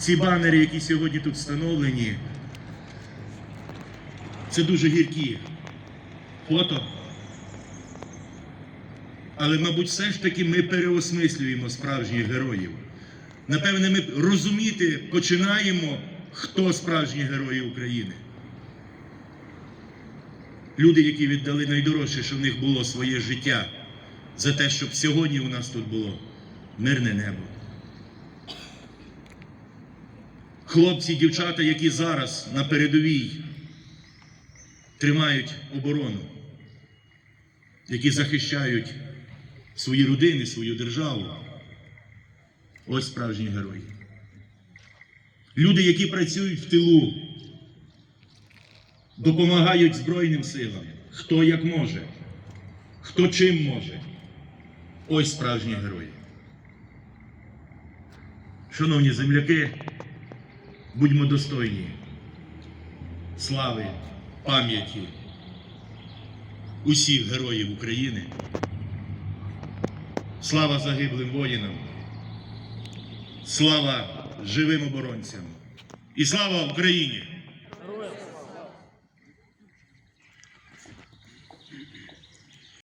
Ці банери, які сьогодні тут встановлені, це дуже гіркі фото. Але, мабуть, все ж таки ми переосмислюємо справжніх героїв. Напевне, ми розуміти починаємо, хто справжні герої України. Люди, які віддали найдорожче, що в них було своє життя, за те, щоб сьогодні у нас тут було мирне небо. Хлопці, дівчата, які зараз на передовій тримають оборону, які захищають свої родини, свою державу. Ось справжні герої. Люди, які працюють в тилу, допомагають Збройним силам, хто як може, хто чим може. Ось справжні герої. Шановні земляки, будьмо достойні слави, пам'яті усіх героїв України. Слава загиблим воїнам, слава живим оборонцям і слава Україні!